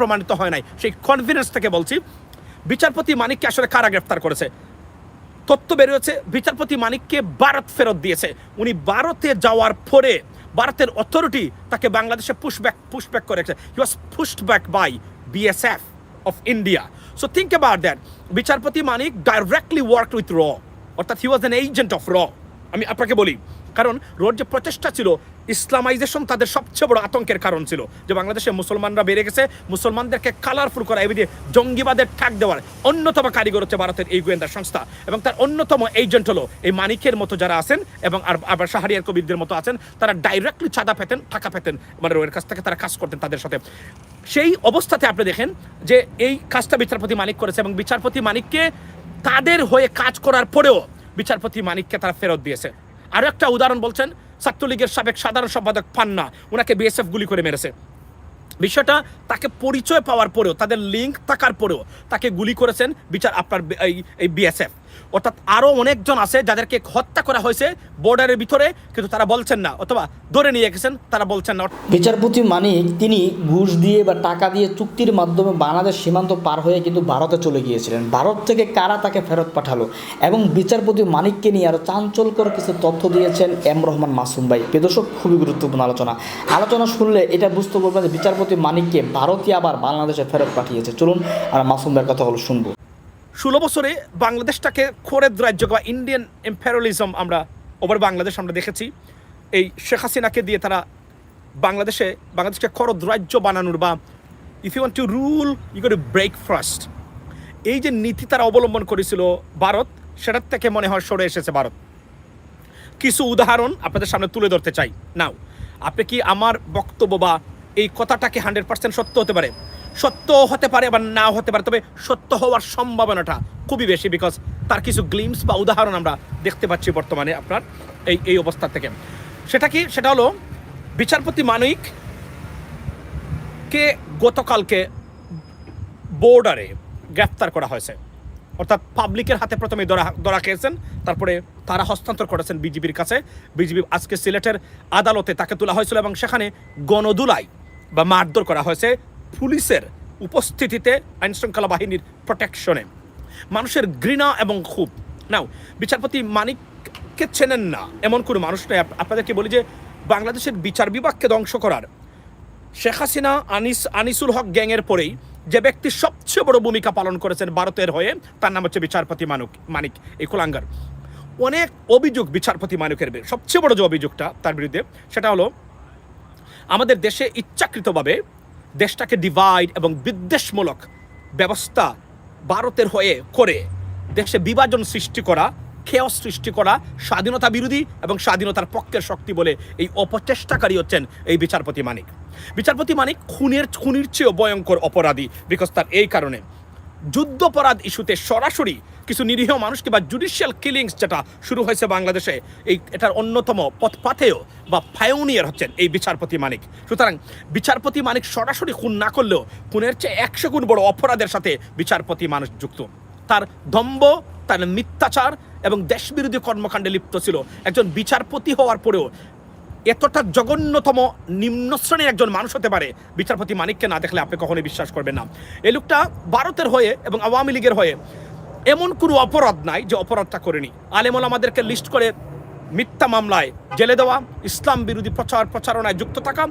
প্রমাণিত হয় নাই। সেই কনফিডেন্স থেকে বলছি, বিচারপতি মানিককে আসলে কারা গ্রেফতার করেছে? তথ্য বেরিয়েছে, বিচারপতি মানিককে ভারত ফেরত দিয়েছে। উনি ভারতে যাওয়ার পরে ভারতের অথরিটি তাকে বাংলাদেশে পুশব্যাক পুশব্যাক করেছে। He was pushed back by BSF of India so think about that বিচারপতি মানিক ডাইরেক্টলি ওয়ার্ক উইথ র অর্থাৎ he was an agent of র আমি আপনাকে বলি, কারণ রোড যে প্রচেষ্টা ছিল ইসলামাইজেশন তাদের সবচেয়ে বড় আতঙ্কের কারণ ছিল। যে বাংলাদেশে মুসলমানরা বেড়ে গেছে, মুসলমানদেরকে কালারফুল করা, এবিধে জঙ্গিবাদের ঠাক দেওয়ার অন্যতম কারিগর হচ্ছে ভারতের এই গোয়েন্দা সংস্থা। এবং তার অন্যতম এজেন্ট হলো এই মানিকের মতো যারা আছেন এবং আবার শাহরিয়ার কবিরদের মতো আছেন, তারা ডাইরেক্টলি চাঁদা পেতেন টাকা পেতেন মানে রোয়ের কাছ থেকে তারা কাজ করতেন তাদের সাথে। সেই অবস্থাতে আপনি দেখেন যে এই কাজটা বিচারপতি মানিক করেছে এবং বিচারপতি মানিককে তাদের হয়ে কাজ করার পরেও বিচারপতি মানিককে তারা ফেরত দিয়েছে। আরও একটা উদাহরণ বলছেন ছাত্রলীগের সাবেক সাধারণ সম্পাদক পান্না ওনাকে বিএসএফ গুলি করে মেরেছে। বিষয়টা তাকে পরিচয় পাওয়ার পরেও, তাদের লিঙ্ক থাকার পরেও তাকে গুলি করেছেন বিচার আপনার এই এই বিএসএফ অর্থাৎ আরও অনেকজন আছে যাদেরকে হত্যা করা হয়েছে বর্ডারের ভিতরে, কিন্তু তারা বলছেন না, অথবা ধরে নিয়ে গেছেন, তারা বলছেন না। বিচারপতি মানিক, তিনি ঘুষ দিয়ে বা টাকা দিয়ে চুক্তির মাধ্যমে বাংলাদেশ সীমান্ত পার হয়ে কিন্তু ভারতে চলে গিয়েছিলেন। ভারত থেকে কারা তাকে ফেরত পাঠালো? এবং বিচারপতি মানিককে নিয়ে আরও চাঞ্চল্যকর কিছু তথ্য দিয়েছেন এম রহমান মাসুম ভাই। পেদর্শক খুবই গুরুত্বপূর্ণ আলোচনা। আলোচনা শুনলে এটা বুঝতে পারবেন যে বিচারপতি মানিককে ভারতীয় আবার বাংলাদেশে ফেরত পাঠিয়েছে। চলুন, আর মাসুম ভাইয়ের কথাগুলো শুনব। ষোলো বছরে বাংলাদেশটাকে খোরেদ রাজ্য বা ইন্ডিয়ান এম্পেরিয়ালিজম আমরা ওভার বাংলাদেশ আমরা দেখেছি। এই শেখ হাসিনাকে দিয়ে তারা বাংলাদেশে, বাংলাদেশকে খরদ রাজ্য বানানোর বা if you want to rule you to break first এই যে নীতি তারা অবলম্বন করেছিল ভারত, সেটার থেকে মনে হয় সরে এসেছে ভারত। কিছু উদাহরণ আপনাদের সামনে তুলে ধরতে চাই। নাও আপনি কি আমার বক্তব্য বা এই কথাটাকে হান্ড্রেড পার্সেন্ট সত্য হতে পারে? সত্য হতে পারে বা নাও হতে পারে, তবে সত্য হওয়ার সম্ভাবনাটা খুবই বেশি বিকজ তার কিছু গ্লিমস বা উদাহরণ আমরা দেখতে পাচ্ছি বর্তমানে আপনার এই এই অবস্থা থেকে। সেটা কি? সেটা হলো বিচারপতি মানিক কে গতকালকে বোর্ডারে গ্রেফতার করা হয়েছে। অর্থাৎ পাবলিকের হাতে প্রথমে ধরা ধরা খেয়েছেন, তারপরে তারা হস্তান্তর করেছেন বিজিবির কাছে। বিজিবি আজকে সিলেটের আদালতে তাকে তোলা হয়েছিল এবং সেখানে গণদুলাই বা মারধর করা হয়েছে পুলিশের উপস্থিতিতে আইনশৃঙ্খলা বাহিনীর প্রোটেকশনে মানুষের ঘৃণা এবং খুব নাও বিচারপতি মানিককে চেনেন না, এমন কোনো মানুষ আপ- আপনাদেরকে বলি যে, বাংলাদেশের বিচার বিভাগকে ধ্বংস করার শেখ হাসিনা, আনিস আনিসুল হক গ্যাংয়ের পরেই যে ব্যক্তি সবচেয়ে বড় ভূমিকা পালন করেছেন ভারতের হয়ে, তার নাম হচ্ছে বিচারপতি মানুক মানিক এই কুলাঙ্গার। অনেক অভিযোগ বিচারপতি মানিকের সবচেয়ে বড় যে অভিযোগটা তার বিরুদ্ধে, সেটা হলো, আমাদের দেশে ইচ্ছাকৃতভাবে দেশটাকে ডিভাইড এবং বিদ্বেষমূলক ব্যবস্থা ভারতের হয়ে করে দেশে বিভাজন সৃষ্টি করা খেয় সৃষ্টি করা, স্বাধীনতা বিরোধী এবং স্বাধীনতার পক্ষের শক্তি বলে এই অপচেষ্টাকারী হচ্ছেন এই বিচারপতি মানিক। বিচারপতি মানিক খুনের, খুনির চেয়েও ভয়ঙ্কর অপরাধী বিকজ তার এই কারণে যুদ্ধপরাধ ইস্যুতে সরাসরি কিছু নিরীহ মানুষকে বা জুডিশিয়াল কিলিংস যেটা শুরু হয়েছে বাংলাদেশে, এই এটার অন্যতম পথপাথেয় বা ফায়োনিয়ার হচ্ছেন এই বিচারপতি মানিক। সুতরাং বিচারপতি মানিক সরাসরি খুন না করলেও খুনের চেয়ে একশো গুণ বড় অপরাধের সাথে বিচারপতি মানুষ যুক্ত। তার দম্ভ, তার মিথ্যাচার এবং দেশবিরোধী কর্মকাণ্ডে লিপ্ত ছিল। একজন বিচারপতি হওয়ার পরেও এতটা জঘন্যতম নিম্ন শ্রেণির একজন মানুষ হতে পারে বিচারপতি মানিককে না দেখলে আপনি কখনোই বিশ্বাস করবেন না। এই লোকটা ভারতের হয়ে এবং আওয়ামী লীগের হয়ে এমন কোনো অপরাধ নাই যে অপরাধটা করেনি। আলেমল আমাদেরকে লিস্ট করে মিথ্যা মামলায় জেলে দেওয়া, ইসলাম বিরোধী প্রচার প্রচারণায় যুক্ত থাকা,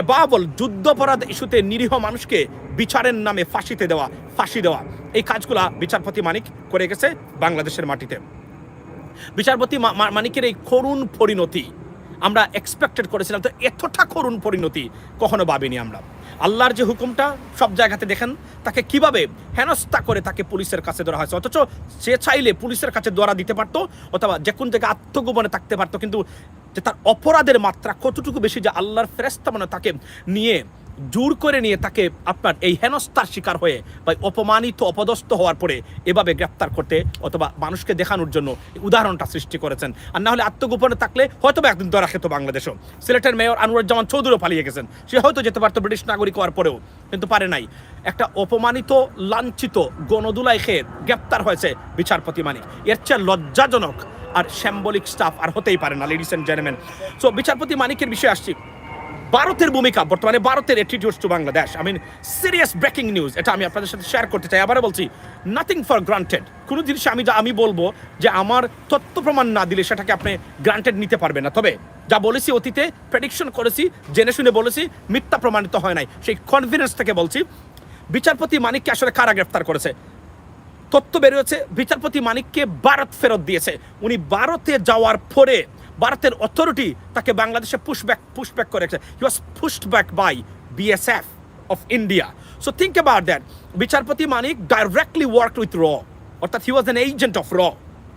এবাবল যুদ্ধপরাধ ইস্যুতে নিরীহ মানুষকে বিচারের নামে ফাঁসিতে দেওয়া, ফাঁসি দেওয়া। এই কাজগুলা বিচারপতি মানিক করে গেছে বাংলাদেশের মাটিতে। বিচারপতি মানিকের এই করুণ পরিণতি আমরা এক্সপেক্টেড করেছিলাম। তো এতটা করুণ পরিণতি কখনো ভাবিনি আমরা। আল্লাহর যে হুকুমটা সব জায়গাতে দেখেন, তাকে কীভাবে হেনস্থা করে তাকে পুলিশের কাছে ধরা হয়েছে? অথচ সে চাইলে পুলিশের কাছে ধরা দিতে পারতো, অথবা যে কোন জায়গায় আত্মগোপনে থাকতে পারতো, কিন্তু যে তার অপরাধের মাত্রা কতটুকু বেশি যে আল্লাহর ফেরেস্তা মানে তাকে নিয়ে জোর করে নিয়ে তাকে আপনার এই হেনস্থার শিকার হয়ে বা অপমানিত, অপদস্থ হওয়ার পরে এভাবে গ্রেপ্তার করতে অথবা মানুষকে দেখানোর জন্য উদাহরণটা সৃষ্টি করেছেন। আর না হলে আত্মগোপনে থাকলে হয়তো বা একদিন ধরা খেত বাংলাদেশও। সিলেটের মেয়র আনোয়ারুজ্জামান চৌধুরীও পালিয়ে গেছেন। সে হয়তো যেতে পারতো ব্রিটিশ নাগরিক হওয়ার পরেও, কিন্তু পারে নাই। একটা অপমানিত, লাঞ্ছিত, গণদুলাই খেয়ে গ্রেপ্তার হয়েছে বিচারপতি মানিক। এর চেয়ে লজ্জাজনক আর শ্যাম্বলিক স্টাফ আর হতেই পারে না লেডিস অ্যান্ড জেন্টলম্যান সো বিচারপতি মানিকের বিষয়ে আসছি। ভারতের ভূমিকা, বর্তমানে ভারতের attitudes to Bangladesh. I mean serious breaking news এটা আমি আপনাদের সাথে শেয়ার করতে চাই। আবারও বলছি নাথিং ফর গ্রান্টেড কোনো জিনিস আমি যা, আমি বলব যে আমার তথ্য প্রমাণ না দিলে সেটাকে আপনি গ্রান্টেড নিতে পারবেন না। তবে যা বলেছি অতীতে প্রেডিকশন করেছি, জেনে শুনে বলেছি, মিথ্যা প্রমাণিত হয় নাই। সেই কনফিডেন্স থেকে বলছি, বিচারপতি মানিককে আসলে কারা গ্রেফতার করেছে? তথ্য বেরিয়েছে বিচারপতি মানিককে ভারত ফেরত দিয়েছে। উনি ভারতে যাওয়ার পরে ভারতের অথরিটি তাকে বাংলাদেশে পুশব্যাক পুশব্যাক করেছে। He was pushed back by BSF of India so think about that বিচারপতি মানিক ডাইরেক্টলি ওয়ার্ক উইথ র অর্থাৎ he was an agent of র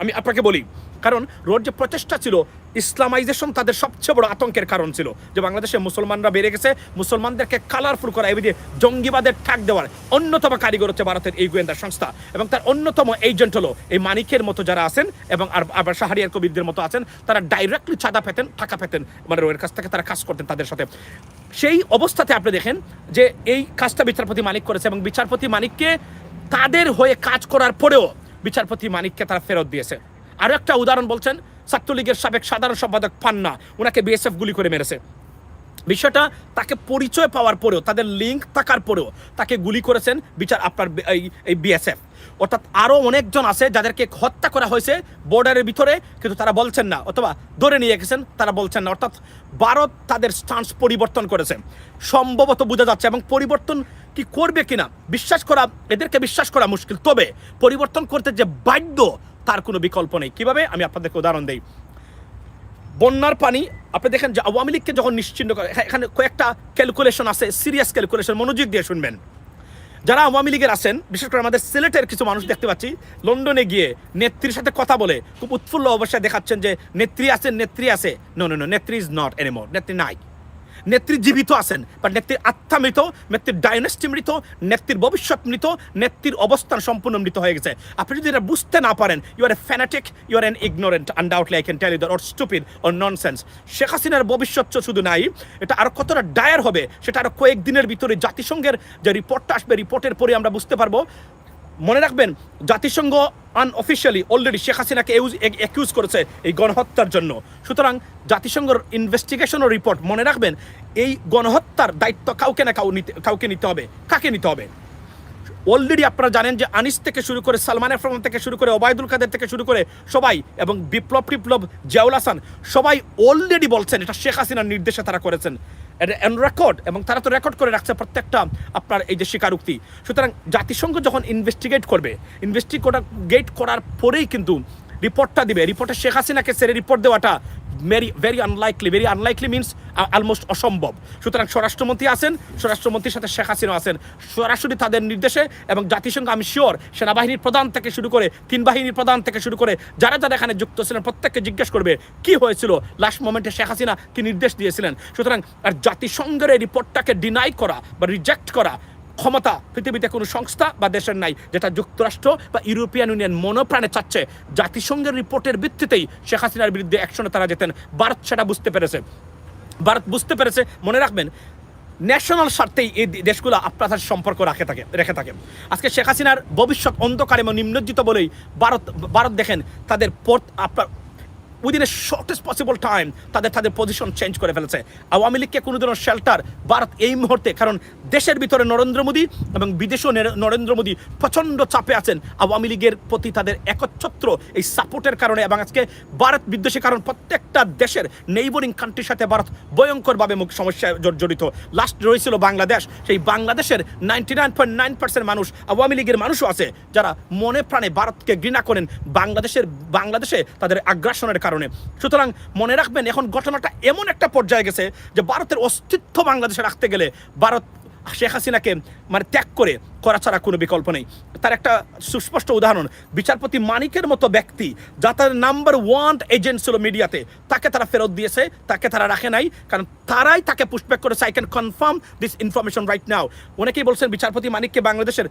আমি আপনাকে বলি, কারণ রোড যে প্রচেষ্টা ছিল ইসলামাইজেশন তাদের সবচেয়ে বড় আতঙ্কের কারণ ছিল। যে বাংলাদেশে মুসলমানরা বেড়ে গেছে, মুসলমানদেরকে কালারফুল করা এবার জঙ্গিবাদের ঠাক দেওয়ার অন্যতম কারিগর হচ্ছে ভারতের এই গোয়েন্দা সংস্থা। এবং তার অন্যতম এজেন্ট হলো এই মানিকের মতো যারা আছেন এবং আবার শাহরিয়ার কবিরদের মতো আছেন, তারা ডাইরেক্টলি চাঁদা পেতেন, টাকা পেতেন মানে রোয়ের কাছ থেকে তারা কাজ করতেন তাদের সাথে। সেই অবস্থাতে আপনি দেখেন যে এই কাজটা বিচারপতি মানিক করেছে এবং বিচারপতি মানিককে তাদের হয়ে কাজ করার পরেও বিচারপতি মানিককে তারা ফেরত দিয়েছে। আরও একটা উদাহরণ বলছেন ছাত্রলীগের সাবেক সাধারণ সম্পাদক পান্না ওনাকে বিএসএফ গুলি করে মেরেছে। বিষয়টা তাকে পরিচয় পাওয়ার পরেও, তাদের লিঙ্ক থাকার পরেও তাকে গুলি করেছেন বিচার আপনার এই বিএসএফ অর্থাৎ আরও অনেকজন আছে যাদেরকে হত্যা করা হয়েছে বর্ডারের ভিতরে, কিন্তু তারা বলছেন না, অথবা ধরে নিয়ে গেছেন, তারা বলছেন না। অর্থাৎ ভারত তাদের স্টান্স পরিবর্তন করেছে। সম্ভবত বোঝা যাচ্ছে এবং পরিবর্তন কি করবে কিনা? বিশ্বাস করা এদেরকে বিশ্বাস করা মুশকিল। তবে পরিবর্তন করতে যে বাধ্য তার কোনো বিকল্প নেই। কীভাবে? আমি আপনাদেরকে উদাহরণ দিই। বন্যার পানি আপনি দেখেন যে আওয়ামী লীগকে যখন নিশ্চিন্ন করে হ্যাঁ, এখানে কয়েকটা ক্যালকুলেশন আছে সিরিয়াস ক্যালকুলেশন মনোযোগ দিয়ে শুনবেন। যারা আওয়ামী লীগের আছেন বিশেষ করে আমাদের সিলেটের কিছু মানুষ দেখতে পাচ্ছি লন্ডনে গিয়ে নেত্রীর সাথে কথা বলে খুব উৎফুল্ল অবস্থায় দেখাচ্ছেন যে নেত্রী আছেন নেত্রী আছে। নো নো নো নেত্রী ইজ নট এনিমোর নেত্রী নাই। নেত্রী জীবিত আছেন, বা নেত্রীর আত্মা মৃত, নেত্রীর ডাইনেস্টি মৃত, নেত্রীর ভবিষ্যৎ মৃত, নেত্রীর অবস্থান সম্পূর্ণ মৃত হয়ে গেছে। আপনি যদি এটা বুঝতে না পারেন you are a fanatic you are an ignorant undoubtedly I can tell you or stupid or nonsense Sheikh হাসিনার ভবিষ্যৎ শুধু নাই, এটা আরও কতটা ডায়ার হবে, সেটা আরও কয়েকদিনের ভিতরে জাতিসংঘের যে রিপোর্টটা আসবে রিপোর্টের পরে আমরা বুঝতে পারব। মনে রাখবেন, জাতিসংঘ আনঅফিসিয়ালি অলরেডি শেখ হাসিনাকে অ্যাকিউজ করেছে এই গণহত্যার জন্য। সুতরাং জাতিসংঘের ইনভেস্টিগেশন ও রিপোর্ট মনে রাখবেন, এই গণহত্যার দায়িত্ব কাউকে না কাউ নিতে, কাউকে নিতে হবে। কাকে নিতে হবে? অলরেডি আপনারা জানেন যে আনিস থেকে শুরু করে সালমান এফ থেকে শুরু করে ওবায়দুল কাদের থেকে শুরু করে সবাই এবং বিপ্লব টিপ্লব জিয়াউল হাসান সবাই অলরেডি বলছেন, এটা শেখ হাসিনার নির্দেশে তারা করেছেন। রেকর্ড এবং তারা তো রেকর্ড করে রাখছে প্রত্যেকটা আপনার এই যে স্বীকারোক্তি। সুতরাং জাতিসংঘ যখন ইনভেস্টিগেট করবে ইনভেস্টিগেট করার পরেই কিন্তু রিপোর্টটা দিবে। রিপোর্টে শেখ হাসিনাকে সেরে রিপোর্ট দেওয়াটা very very unlikely very unlikely means almost অসম্ভব। সুতরাং স্বরাষ্ট্রমন্ত্রী আছেন, স্বরাষ্ট্রমন্ত্রীর সাথে শেখ হাসিনা আছেন। সরাসরি তাদের নির্দেশে এবং জাতিসংঘ, আমি শিওর সেনাবাহিনীর প্রধান থেকে শুরু করে, তিন বাহিনীর প্রধান থেকে শুরু করে, যারা যারা এখানে যুক্ত ছিলেন, প্রত্যেককে জিজ্ঞেস করবে, কি হয়েছিল? লাস্ট মোমেন্টে শেখ হাসিনা কি নির্দেশ দিয়েছিলেন? সুতরাং আর জাতিসংঘের এই রিপোর্টটাকে ডিনাই করা বা রিজেক্ট করা ক্ষমতা পৃথিবীতে কোনো সংস্থা বা দেশের নাই, যেটা যুক্তরাষ্ট্র বা ইউরোপিয়ান ইউনিয়ন মনোপ্রাণে চাচ্ছে। জাতিসংঘের রিপোর্টের ভিত্তিতেই শেখ হাসিনার বিরুদ্ধে অ্যাকশনে তারা যেতেন। ভারত সেটা বুঝতে পেরেছে। ভারত বুঝতে পেরেছে, মনে রাখবেন, ন্যাশনাল স্বার্থেই এই দেশগুলো আপনার সম্পর্ক রাখে থাকে, রেখে থাকে। আজকে শেখ হাসিনার ভবিষ্যৎ অন্ধকার এবং নিম্নজ্জিত বলেই ভারত ভারত দেখেন, তাদের পথ আপনার within a shortest possible time তাদের তাদের পজিশন চেঞ্জ করে ফেলেছে। আওয়ামী লীগকে কোনো ধরনের শেল্টার ভারত এই মুহূর্তে, কারণ দেশের ভিতরে নরেন্দ্র মোদী এবং বিদেশেও নরেন্দ্র মোদী প্রচণ্ড চাপে আছেন। আওয়ামী লীগের প্রতি তাদের একচ্ছত্র এই সাপোর্টের কারণে এবং আজকে ভারত বিদ্বেষের কারণ প্রত্যেকটা দেশের নেইবরিং কান্ট্রির সাথে ভারত ভয়ঙ্করভাবে মুখ সমস্যায় জড়- জড়িত। লাস্ট রয়েছিল বাংলাদেশ। সেই বাংলাদেশের ninety nine point nine percent মানুষ, আওয়ামী লীগের মানুষও আছে, যারা মনে প্রাণে ভারতকে ঘৃণা করেন। বাংলাদেশের, বাংলাদেশে তাদের আগ্রাসনের কারণে। সুতরাং মনে রাখবেন, এখন ঘটনাটা এমন একটা পর্যায়ে গেছে যে ভারতের অস্তিত্ব বাংলাদেশে রাখতে গেলে ভারত শেখ হাসিনাকে মানে ত্যাগ করে করা ছাড়া কোনো বিকল্প নেই। তার একটা সুস্পষ্ট উদাহরণ, বিচারপতি মানিকের মতো ব্যক্তি যা তার নাম্বার ওয়ান এজেন্ট ছিল মিডিয়াতে, তাকে তারা ফেরত দিয়েছে, তাকে তারা রাখে নাই, কারণ তারাই তাকে পুষব্যাক করেছে I can confirm this information right now অনেকেই বলছেন, বিচারপতি মানিককে বাংলাদেশের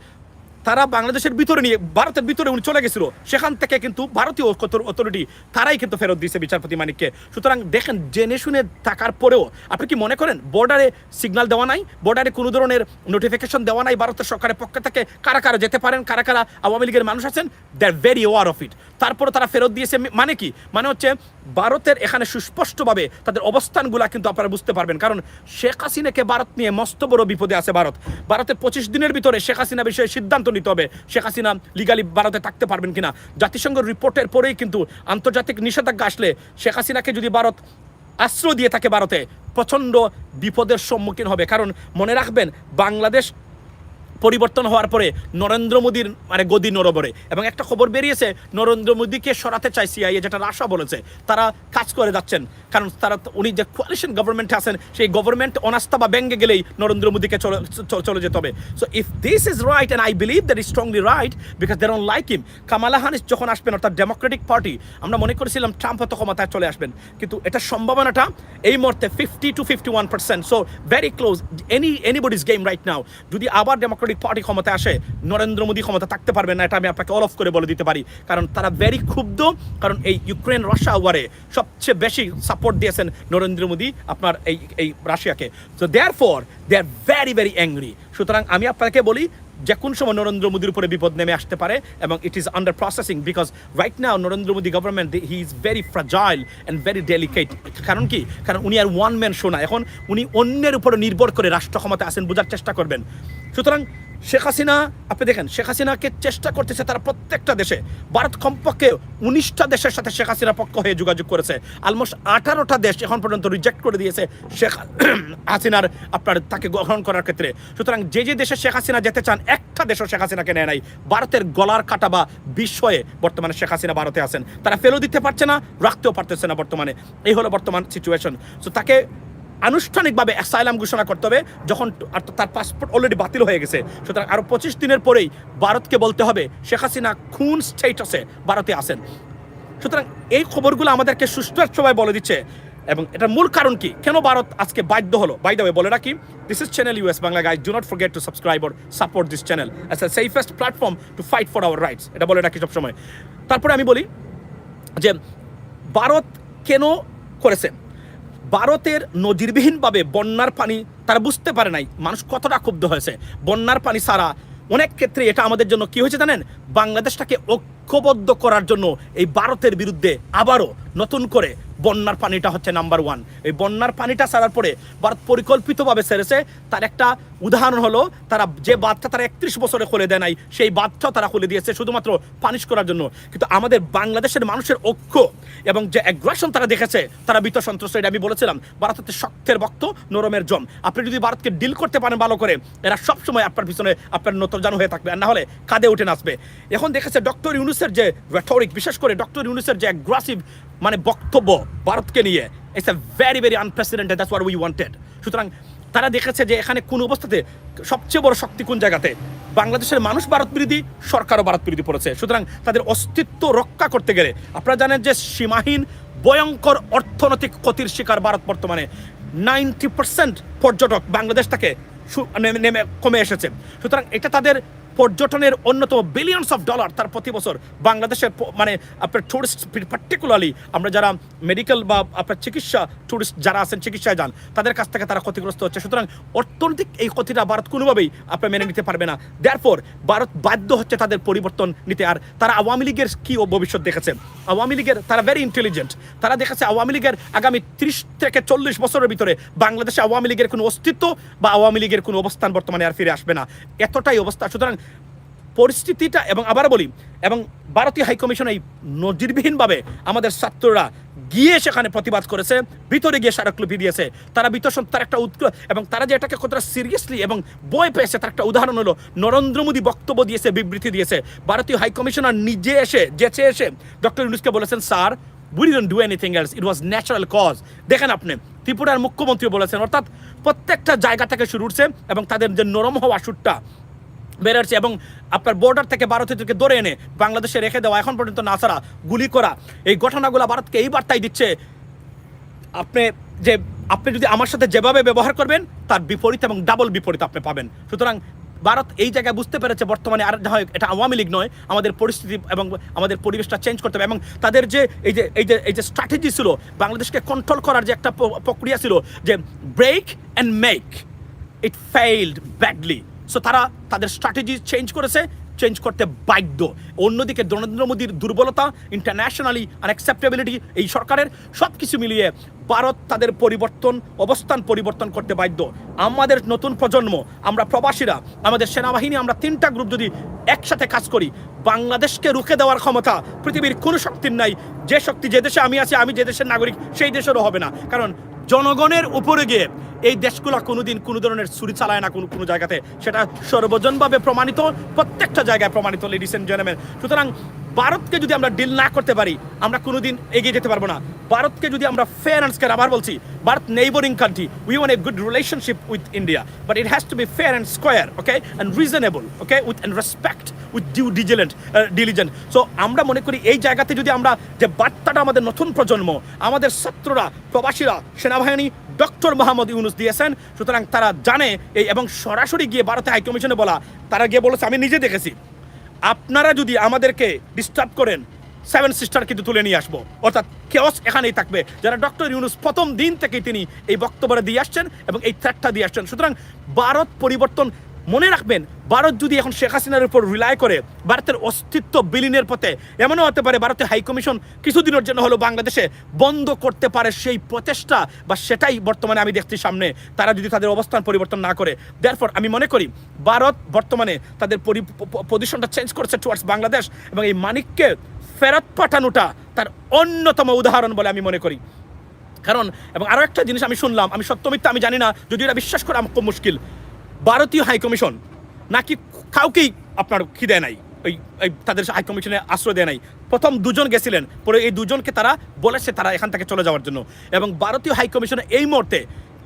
তারা বাংলাদেশের ভিতরে নিয়ে, ভারতের ভিতরে উনি চলে গেছিল। সেখান থেকে কিন্তু ভারতীয় অথরিটি তারাই কিন্তু ফেরত দিয়েছে বিচারপতি মানিককে। সুতরাং দেখেন, জেনে শুনে থাকার পরেও আপনি কি মনে করেন বর্ডারে সিগন্যাল দেওয়া নাই? বর্ডারে কোনো ধরনের নোটিফিকেশন দেওয়া নাই ভারতের সরকারের পক্ষ থেকে? কারা কারা যেতে পারেন? কারা কারা আওয়ামী লীগের মানুষ আছেন? There very war of it তারপরে তারা ফেরত দিয়েছে মানে কি? মানে হচ্ছে ভারতের এখানে সুস্পষ্টভাবে তাদের অবস্থানগুলা কিন্তু আপনারা বুঝতে পারবেন। কারণ শেখ হাসিনাকে ভারত নিয়ে মস্ত বড় বিপদে আছে ভারত। ভারতের পঁচিশ দিনের ভিতরে শেখ হাসিনা বিষয়ে সিদ্ধান্ত নিতে হবে, শেখ হাসিনা লিগালি ভারতে থাকতে পারবেন কিনা। জাতিসংঘের রিপোর্টের পরেই কিন্তু আন্তর্জাতিক নিষেধাজ্ঞা আসলে শেখ হাসিনাকে যদি ভারত আশ্রয় দিয়ে থাকে ভারতে, প্রচণ্ড বিপদের সম্মুখীন হবে। কারণ মনে রাখবেন, বাংলাদেশ পরিবর্তন হওয়ার পরে নরেন্দ্র মোদীর মানে গদি নরবরে। এবং একটা খবর বেরিয়েছে, নরেন্দ্র মোদীকে সরাতে চাই সিআইএ যেটা রাশা বলেছে। তারা কাজ করে যাচ্ছেন। কারণ তারা উনি যে কোয়ালিশন গভর্নমেন্টে আছেন, সেই গভর্নমেন্ট অনাস্থা বা ব্যঙ্গে গেলেই নরেন্দ্র মোদীকে চলে যেতে হবে। So if this is right and I believe that is strongly right because they don't like him Kamala Harris যখন আসবেন, অর্থাৎ ডেমোক্রেটিক পার্টি আমরা মনে করেছিলাম ট্রাম্প হয়তো ক্ষমতায় চলে আসবেন। কিন্তু এটা সম্ভাবনাটা এই মুহূর্তে fifty two fifty one percent so very close any anybody's game right now যদি আবার ডেমোক্রেটিক পার্টি ক্ষমতা আসে, নরেন্দ্র মোদী ক্ষমতা থাকতে পারবে না, এটা আমি আপনাকে অল অফ করে বলে দিতে পারি। কারণ তারা ভেরি ক্ষুব্ধ, কারণ এই ইউক্রেন রাশিয়া ওয়ারে সবচেয়ে বেশি সাপোর্ট দিয়েছেন নরেন্দ্র মোদী, আপনার এই এই রাশিয়াকে। So therefore they are very very angry সুতরাং আমি আপনাকে বলি যে কোন সময় নরেন্দ্র মোদীর উপরে বিপদ নেমে আসতে পারে এবং it is under processing because right now Narendra Modi government he is very fragile and very delicate কারণ কি? কারণ উনি আর ওয়ান ম্যান শোনা এখন উনি অন্যের উপরে নির্ভর করে রাষ্ট্র ক্ষমতা আসেন বোঝার চেষ্টা করবেন। সুতরাং শেখ হাসিনা, আপনি দেখেন, শেখ হাসিনাকে চেষ্টা করতেছে তারা প্রত্যেকটা দেশে। ভারত কমপক্ষে উনিশটা দেশের সাথে শেখ হাসিনা পক্ষ হয়ে যোগাযোগ করেছে। অলমোস্ট আঠারোটা দেশ এখন পর্যন্ত রিজেক্ট করে দিয়েছে শেখ হাসিনার, আপনার তাকে গ্রহণ করার ক্ষেত্রে। সুতরাং যে যে দেশে শেখ হাসিনা যেতে চান, একটা দেশও শেখ হাসিনাকে নেয় নাই। ভারতের গলার কাটা বা বিষয়ে বর্তমানে শেখ হাসিনা ভারতে আছেন। তারা ফেলেও দিতে পারছে না, রাখতেও পারতেছে না বর্তমানে। এই হলো বর্তমান সিচুয়েশন সো তাকে আনুষ্ঠানিকভাবে অ্যাসাইলাম ঘোষণা করতে হবে, যখন তার পাসপোর্ট অলরেডি বাতিল হয়ে গেছে। সুতরাং আরও পঁচিশ দিনের পরেই ভারতকে বলতে হবে, শেখ হাসিনা খুন স্টেটাসে ভারতে আসেন সুতরাং এই খবরগুলো আমাদেরকে সুস্থ সবাই বলে দিচ্ছে, এবং এটার মূল কারণ কি? কেন ভারত আজকে বাধ্য হলো? বাই দ্য বলে রাখি this is channel US Bangla guys do not forget to subscribe or support this channel as a safest platform to fight for our rights এটা বলে রাখি সবসময়। তারপরে আমি বলি যে, ভারত কেন করেছে? ভারতের নজিরবিহীনভাবে বন্যার পানি তারা বুঝতে পারে নাই। মানুষ কতটা ক্ষুব্ধ হয়েছে। বন্যার পানি সারা অনেক ক্ষেত্রে এটা আমাদের জন্য কি হয়েছে জানেন? বাংলাদেশটাকে ঐক্যবদ্ধ করার জন্য এই ভারতের বিরুদ্ধে আবারও নতুন করে বন্যার পানিটা হচ্ছে নাম্বার ওয়ান। এই বন্যার পানিটা ছাড়ার পরে ভারত পরিকল্পিতভাবে সেরেছে। তার একটা উদাহরণ হলো, তারা যে বাঁধটা তারা একত্রিশ বছরে খুলে দেয় নাই, সেই বাঁধটাও তারা খুলে দিয়েছে শুধুমাত্র পানিশ করার জন্য। কিন্তু আমাদের বাংলাদেশের মানুষের ঐক্য এবং যে অ্যাগ্রেশন তারা দেখেছে, তারা বিত সন্ত্রস্ত, এটা আমি বলেছিলাম। ভারত হচ্ছে শক্তের বক্ত নরমের জম আপনি যদি ভারতকে ডিল করতে পারেন ভালো করে, এরা সবসময় আপনার পিছনে, আপনার নতজানু হয়ে থাকবে, আর না হলে কাঁধে উঠে নাচবে। এখন দেখেছে ডক্টর ইউনুসের যে রেটরিক বিশেষ করে ডক্টর ইউনুসের যে অ্যাগ্রেসিভ মানে বক্তব্য ভারতকে নিয়ে। It's a very very unprecedented that's what we wanted সুতরাং তারা দেখেছে যে এখানে কোন অবস্থাতে সবচেয়ে বড় শক্তি কোন জায়গাতে? বাংলাদেশের মানুষ ভারত বিরোধী, সরকারও ভারত বিরোধী পড়েছে। সুতরাং তাদের অস্তিত্ব রক্ষা করতে গেলে আপনারা জানেন যে সীমাহীন, ভয়ঙ্কর অর্থনৈতিক ক্ষতির শিকার ভারত বর্তমানে নাইনটি পার্সেন্ট পর্যটক বাংলাদেশ থেকে নেমে কমে এসেছে। সুতরাং এটা তাদের পর্যটনের অন্যতম বিলিয়নস অফ ডলার তার প্রতি বছর বাংলাদেশের মানে আপনার টুরিস্ট পার্টিকুলারলি আমরা যারা মেডিকেল বা আপনার চিকিৎসা টুরিস্ট যারা আছেন, চিকিৎসায় যান, তাদের কাছ থেকে তারা ক্ষতিগ্রস্ত হচ্ছে। সুতরাং অর্থনৈতিক এই ক্ষতিটা ভারত কোনোভাবেই আপনার মেনে নিতে পারবে না। দেয়ারফর ভারত বাধ্য হচ্ছে তাদের পরিবর্তন নিতে। আর তারা আওয়ামী লীগের কী ভবিষ্যৎ দেখেছে? আওয়ামী লীগের তারা ভেরি ইন্টেলিজেন্ট তারা দেখেছে আওয়ামী লীগের আগামী ত্রিশ থেকে চল্লিশ বছরের ভিতরে বাংলাদেশে আওয়ামী লীগের কোনো অস্তিত্ব বা আওয়ামী লীগের কোনো অবস্থান বর্তমানে আর ফিরে আসবে না। এতটাই অবস্থা। সুতরাং পরিস্থিতিটা এবং আবার বলি, এবং ভারতীয় হাইকমিশন এই নজিরবিহীনভাবে আমাদের ছাত্ররা গিয়ে সেখানে প্রতিবাদ করেছে, ভিতরে গিয়ে স্মারকলিপি দিয়েছে। তারা বিতর্ষণ, তার একটা উৎক এবং তারা যে এটাকে কতটা সিরিয়াসলি এবং বই পেয়েছে, তার একটা উদাহরণ হলো, নরেন্দ্র মোদী বক্তব্য দিয়েছে, বিবৃতি দিয়েছে। ভারতীয় হাইকমিশনার নিজে এসে, যেচে এসে ডক্টর ইউনুসকে বলেছেন, sir we didn't do anything else it was natural cause দেখেন আপনি, ত্রিপুরার মুখ্যমন্ত্রী বলেছেন, অর্থাৎ প্রত্যেকটা জায়গা থেকে শুরু উঠছে এবং তাদের যে নরম হওয়া সুরটা বেরোচ্ছে এবং আপনার বর্ডার থেকে ভারতীয়দেরকে ধরে এনে বাংলাদেশে রেখে দেওয়া এখন পর্যন্ত না ছাড়া গুলি করা। এই ঘটনাগুলো ভারতকে এই বার্তাই দিচ্ছে। আপনি যে, আপনি যদি আমার সাথে যেভাবে ব্যবহার করবেন, তার বিপরীত এবং ডাবল বিপরীত আপনি পাবেন। সুতরাং ভারত এই জায়গায় বুঝতে পেরেছে বর্তমানে আর হয়, এটা আওয়ামী লীগ নয়, আমাদের পরিস্থিতি এবং আমাদের পরিবেশটা চেঞ্জ করতে হবে এবং তাদের যে, এই যে এই যে এই যে স্ট্র্যাটেজি ছিল, বাংলাদেশকে কন্ট্রোল করার যে একটা প্রক্রিয়া ছিল যে break and make it failed badly so তারা তাদের স্ট্র্যাটেজি চেঞ্জ করেছে চেঞ্জ করতে বাধ্য। অন্যদিকে নরেন্দ্র মোদীর দুর্বলতা ইন্টারন্যাশনালি আনএক্সেপ্টেবিলিটি এই সরকারের সব কিছু মিলিয়ে ভারত তাদের পরিবর্তন, অবস্থান পরিবর্তন করতে বাধ্য। আমাদের নতুন প্রজন্ম, আমরা প্রবাসীরা, আমাদের সেনাবাহিনী, আমরা তিনটা গ্রুপ যদি একসাথে কাজ করি, বাংলাদেশকে রুখে দেওয়ার ক্ষমতা পৃথিবীর কোনো শক্তির নাই। যে শক্তি যে দেশে আমি আছি, আমি যে দেশের নাগরিক, সেই দেশেরও হবে না। কারণ জনগণের উপরে গিয়ে এই দেশগুলো কোনোদিন কোনো ধরনের ছুরি চালায় না কোনো কোনো জায়গাতে। সেটা সর্বজনভাবে প্রমাণিত, প্রত্যেকটা জায়গায় প্রমাণিত লেডিস এন্ড জেন্টলম্যান সুতরাং ভারতকে যদি আমরা ডিল না করতে পারি, আমরা কোনোদিন এগিয়ে যেতে পারব না। ভারতকে যদি আমরা ফেয়ার অ্যান্ড স্কোয়ার আবার বলছি, Bharat neighbouring country we want a good relationship with India but it has to be fair and square okay and reasonable okay with and respect with due diligent diligent so আমরা মনে করি এই জায়গাতে যদি আমরা যে বার্তাটা আমাদের নতুন প্রজন্ম, আমাদের ছাত্ররা, প্রবাসীরা, সেনাবাহিনী, ডক্টর মোহাম্মদ ইউনুস দিয়েছেন, সুতরাং তারা জানে এই এবং সরাসরি গিয়ে ভারতে হাইকমিশনে বলা, তারা গিয়ে বলেছে, আমি নিজে দেখেছি। আপনারা যদি আমাদেরকে ডিস্টার্ব করেন সেভেন সিস্টার কিন্তু তুলে নিয়ে আসব। অর্থাৎ কেওস এখানেই থাকবে। যারা ডক্টর ইউনুস প্রথম দিন থেকেই তিনি এই বক্তব্যটা দিয়ে আসছেন এবং এই থ্রেটটা দিয়ে আসছেন। সুতরাং ভারত পরিবর্তন মনে রাখবেন ভারত যদি এখন শেখ হাসিনার উপর রিলাই করে, ভারতের অস্তিত্ব বিলীনের পথে, এমনও হতে পারে ভারতের হাইকমিশন কিছুদিনের জন্য হলো বাংলাদেশে বন্ধ করতে পারে সেই প্রচেষ্টা, বা সেটাই বর্তমানে আমি দেখছি সামনে। তারা যদি তাদের অবস্থান পরিবর্তন না করে দেয়ারফর আমি মনে করি ভারত বর্তমানে তাদের পজিশনটা চেঞ্জ করছে টুয়ার্ডস বাংলাদেশ, এবং এই মানিককে ফেরত পাঠানোটা তার অন্যতম উদাহরণ বলে আমি মনে করি। কারণ, এবং আরও একটা জিনিস আমি শুনলাম, আমি সত্য আমি জানি না যদি এটা বিশ্বাস করা খুব মুশকিল। ভারতীয় হাইকমিশন নাকি কাউকেই আপনার খিদে নাই? ওই তাদের হাইকমিশনে আশ্রয় দেয় নাই। প্রথম দুজন গেছিলেন, পরে এই দুজনকে তারা বলেছে তারা এখান থেকে চলে যাওয়ার জন্য। এবং ভারতীয় হাইকমিশনে এই মুহূর্তে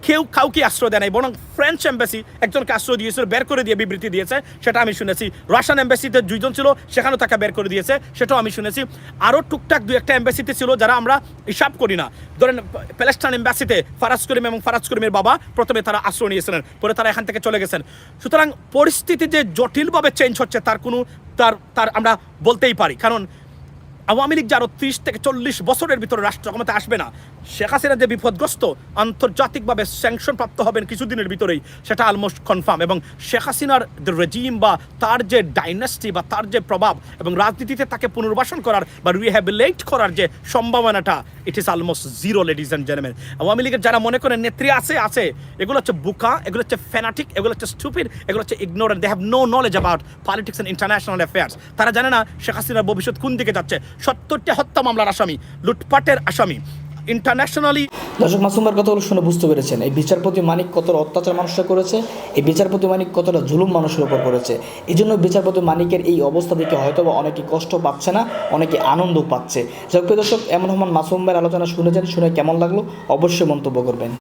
কেউ কাউকে আশ্রয় দেয় নাই, বরং ফ্রেঞ্চ এম্বাসি একজনকে আশ্রয় দিয়েছিল, বের করে দিয়ে বিবৃতি দিয়েছে, সেটা আমি শুনেছি। রাশিয়ান এম্বাসিতে দুইজন ছিল, সেখানেও তাকে বের করে দিয়েছে, সেটাও আমি শুনেছি। আরও টুকটাক দু একটা এম্বাসিতে ছিল, যারা আমরা হিসাব করি না। ধরেন প্যালেস্টাইন এম্বাসিতে ফারাজ করিম এবং ফারাজ করিমের বাবা প্রথমে তারা আশ্রয় নিয়েছিলেন, পরে তারা এখান থেকে চলে গেছেন। সুতরাং পরিস্থিতি যে জটিলভাবে চেঞ্জ হচ্ছে, তার কোনো, তার তার আমরা বলতেই পারি। কারণ আওয়ামী লীগ যে আরও ত্রিশ থেকে চল্লিশ বছরের ভিতরে রাষ্ট্র ক্ষমতা আসবে না শেখ হাসিনা যে বিপদগ্রস্ত, আন্তর্জাতিকভাবে স্যাংশন প্রাপ্ত হবেন কিছুদিনের ভিতরেই, সেটা অলমোস্ট কনফার্ম এবং শেখ হাসিনার রেজিম বা তার যে ডাইনাস্টি বা তার যে প্রভাব এবং রাজনীতিতে তাকে পুনর্বাসন করার বা রিহ্যাবিলেট করার যে সম্ভাবনাটা it is almost zero ladies and gentleman Awami লীগের যারা মনে করেন নেত্রী আছে আছে, এগুলো হচ্ছে বুকা, এগুলো হচ্ছে ফ্যানাটিক এগুলো হচ্ছে স্টুপিড এগুলো হচ্ছে ignorant they have no knowledge about politics and international affairs তারা জানে না শেখ হাসিনার ভবিষ্যৎ কোন দিকে যাচ্ছে। সত্তরটি হত্যা মামলার আসামি, লুটপাটের আসামি। ইন্টারন্যাশনালি দর্শক, মাসুমার কথাগুলো শুনে বুঝতে পেরেছেন। এই বিচারপতি মানিক কতটা অত্যাচার মানুষরা করেছে, এই বিচারপতি মানিক কতটা জুলুম মানুষের উপর করেছে। এই জন্য বিচারপতি মানিকের এই অবস্থা দেখে হয়তো বা অনেকে কষ্ট পাচ্ছে না, অনেকে আনন্দ পাচ্ছে। যাই হোক দর্শক, এমন রহমান মাসুম আলোচনা শুনেছেন, শুনে কেমন লাগল অবশ্যই মন্তব্য করবেন।